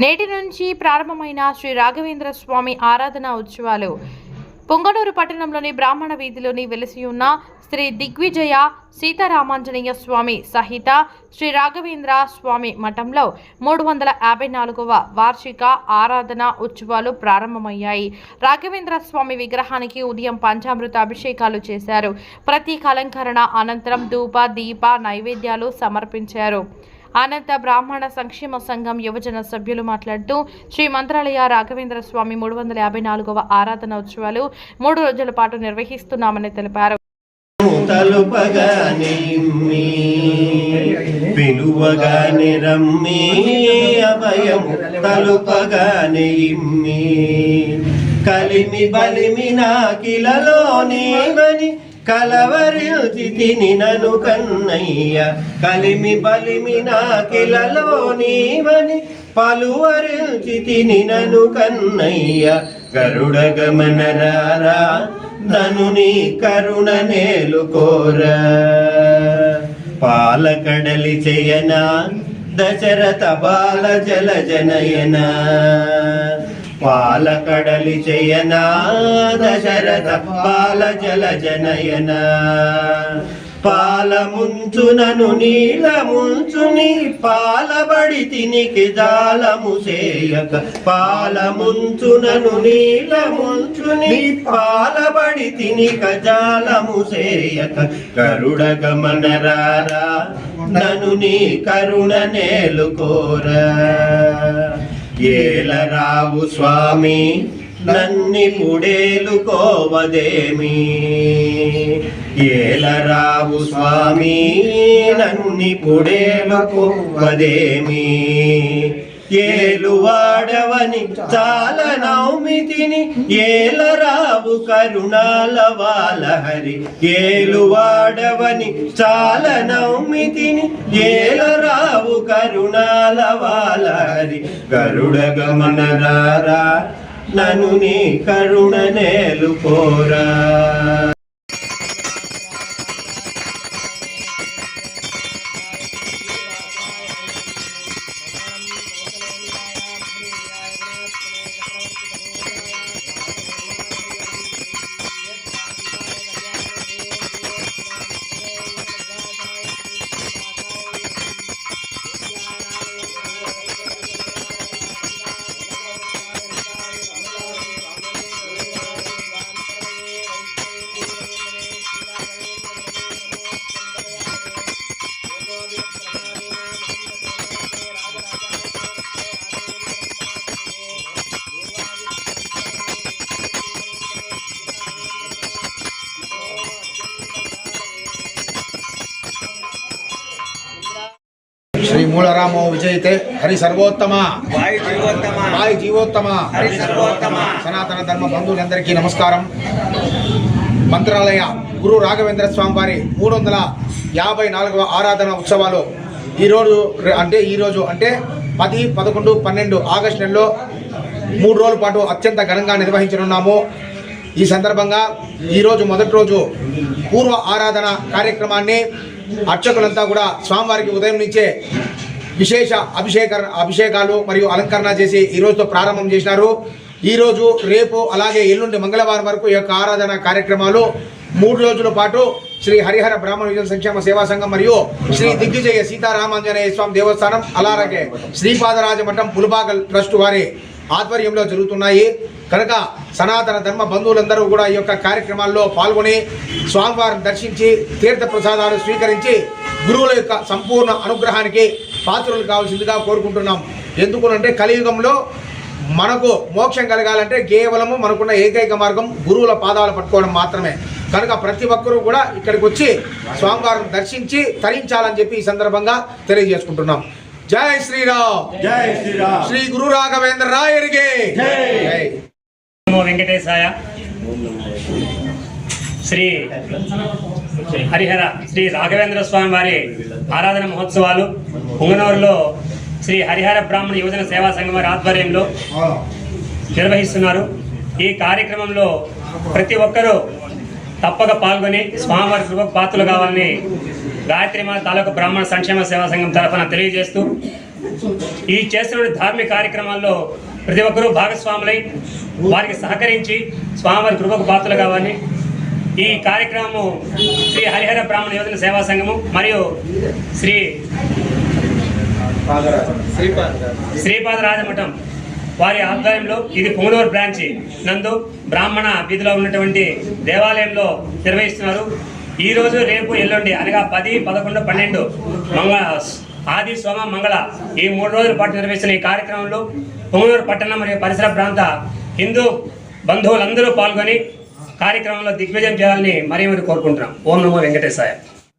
నేటి నుంచి ప్రారంభమైన శ్రీ రాఘవేంద్ర స్వామి ఆరాధన ఉత్సవాలు. పొంగనూరు పట్టణంలోని బ్రాహ్మణ వీధిలోని వెలిసి ఉన్న శ్రీ దిగ్విజయ సీతారామాంజనేయ స్వామి సహిత శ్రీ రాఘవేంద్ర స్వామి మఠంలో మూడు వందల యాభై నాలుగవ వార్షిక ఆరాధన ఉత్సవాలు ప్రారంభమయ్యాయి. రాఘవేంద్ర స్వామి విగ్రహానికి ఉదయం పంచామృత అభిషేకాలు చేశారు. ప్రతీక అలంకరణ అనంతరం ధూప దీప నైవేద్యాలు సమర్పించారు. అనంత బ్రాహ్మణ సంక్షేమ సంఘం యువజన సభ్యులు మాట్లాడుతూ శ్రీ మంత్రాలయ రాఘవేంద్ర స్వామి మూడు వందల యాభై నాలుగవ ఆరాధన ఉత్సవాలు మూడు రోజుల పాటు నిర్వహిస్తున్నామని తెలిపారు. తలుపగానే పిలువగానే రమ్మి అభయము తలుపగానే ఇమ్మి. కలిమి బలిమి నాకిలలో నీవని కలవరిల్చి తిని నను కన్నయ్య. కలిమి బలిమి నాకిలలో నీవని పలువరిల్చి తిని నను కన్నయ్య. గరుడ గమనరారా నను నీ కరుణ నేలు నేలుకోరా పాలకడలి చేయనా దశరథ బాల జల జనయనా. పాలకడలి చేయనా దశరథ పాల జల జనయన. పాల ముంచునను నీల ముంచుని పాలబడి తినికి జాలము చేయక పాల ముంచునను నీల ముంచుని పాలబడి తినిక జాలము చేయక కరుడ గమనరారా నను నీ కరుణ నేలుకోరా ఏలరావు స్వామి నన్ని పుడేలుకోవదేమి ఏలరావు స్వామి నన్ని పుడేలుకోవదేమి ఏలువాడవని చాల నౌమితిని ఏలరావు కరుణాల వాలహరి ఏలువాడవని చాల నౌమితిని ఏలరావు కరుణాల వాలహరి గరుడ గమనరారా నను నీ కరుణ నేలుకోరా శ్రీ మూలరామో విజయితే హరి సర్వోత్తమ? వాయు జీవోత్తమ? వాయు జీవోత్తమ? హరి సర్వోత్తమ? సనాతన ధర్మ బంధువులందరికీ నమస్కారం. మంత్రాలయ గురు రాఘవేంద్ర స్వామి వారి మూడు వందల యాభై నాలుగవ ఆరాధన ఉత్సవాలు ఈరోజు అంటే ఈరోజు అంటే పది పదకొండు పన్నెండు ఆగస్టు నెలలో మూడు రోజుల పాటు అత్యంత ఘనంగా నిర్వహించనున్నాము. ఈ సందర్భంగా ఈరోజు మొదటి రోజు పూర్వ ఆరాధన కార్యక్రమాన్ని అర్చకులంతా కూడా స్వామివారికి ఉదయం నుంచే విశేష అభిషేక అభిషేకాలు మరియు అలంకరణ చేసి ఈరోజుతో ప్రారంభం చేసినారు. ఈరోజు రేపు అలాగే ఎల్లుండి మంగళవారం వరకు ఈ యొక్క ఆరాధన కార్యక్రమాలు మూడు రోజుల పాటు శ్రీ హరిహర బ్రాహ్మణ విజయ సంక్షేమ సేవా సంఘం మరియు శ్రీ దిగ్విజయ సీతారామాంజనేయ స్వామి దేవస్థానం అలాగే శ్రీపాదరాజ మఠం పులిబాగల్ ట్రస్ట్ వారి ఆధ్వర్యంలో జరుగుతున్నాయి. కనుక సనాతన ధర్మ బంధువులందరూ కూడా ఈ యొక్క కార్యక్రమాల్లో పాల్గొని స్వామివారిని దర్శించి తీర్థ ప్రసాదాలు స్వీకరించి గురువుల యొక్క సంపూర్ణ అనుగ్రహానికి పాత్రలు కావాల్సిందిగా కోరుకుంటున్నాం. ఎందుకునంటే కలియుగంలో మనకు మోక్షం కలగాలంటే కేవలము మనకున్న ఏకైక మార్గం గురువుల పాదాలు పట్టుకోవడం మాత్రమే. కనుక ప్రతి ఒక్కరూ కూడా ఇక్కడికి వచ్చి స్వామివారిని దర్శించి తరించాలని చెప్పి ఈ సందర్భంగా తెలియజేసుకుంటున్నాం. జై శ్రీరామ్. జై శ్రీరామ్. శ్రీ గురు రాఘవేంద్ర రాయరికి జై. నమో వెంకటేశాయ. శ్రీ హరిహర శ్రీ రాఘవేంద్ర స్వామి వారి ఆరాధన మహోత్సవాలు. పుంగనూరులో శ్రీ హరిహర బ్రాహ్మణ యువజన సేవా సంఘం వారి ఆధ్వర్యంలో నిర్వహిస్తున్నారు. ఈ కార్యక్రమంలో ప్రతి ఒక్కరూ తప్పక పాల్గొని స్వామివారి కృపకు పాత్రలు కావాలని గాయత్రి మాత తాలూకు బ్రాహ్మణ సంక్షేమ సేవా సంఘం తరఫున తెలియజేస్తూ ఈ చేస్తున్న ధార్మిక కార్యక్రమాల్లో ప్రతి ఒక్కరూ భాగస్వాములై వారికి సహకరించి స్వామివారి కృపకు పాత్రలు కావాలి ఈ కార్యక్రమము శ్రీ హరిహర బ్రాహ్మణ యోజన సేవా సంఘము మరియు శ్రీ శ్రీపాదరాజమఠం వారి ఆధ్వర్యంలో ఇది పుంగనూరు బ్రాంచి నందు బ్రాహ్మణ వీధిలో ఉన్నటువంటి దేవాలయంలో నిర్వహిస్తున్నారు. ఈ రోజు రేపు ఎల్లుండి అనగా పది పదకొండు పన్నెండు మంగళ ఆది సోమ మంగళ. ఈ మూడు రోజుల పాటు నిర్వహిస్తున్న ఈ కార్యక్రమంలో పొంగనూరు పట్టణం మరియు పరిసర ప్రాంత హిందూ బంధువులందరూ పాల్గొని కార్యక్రమంలో దిగ్విజయం చేయాలని మరీ మరి కోరుకుంటున్నాం. ఓం నమో వెంకటేశాయ.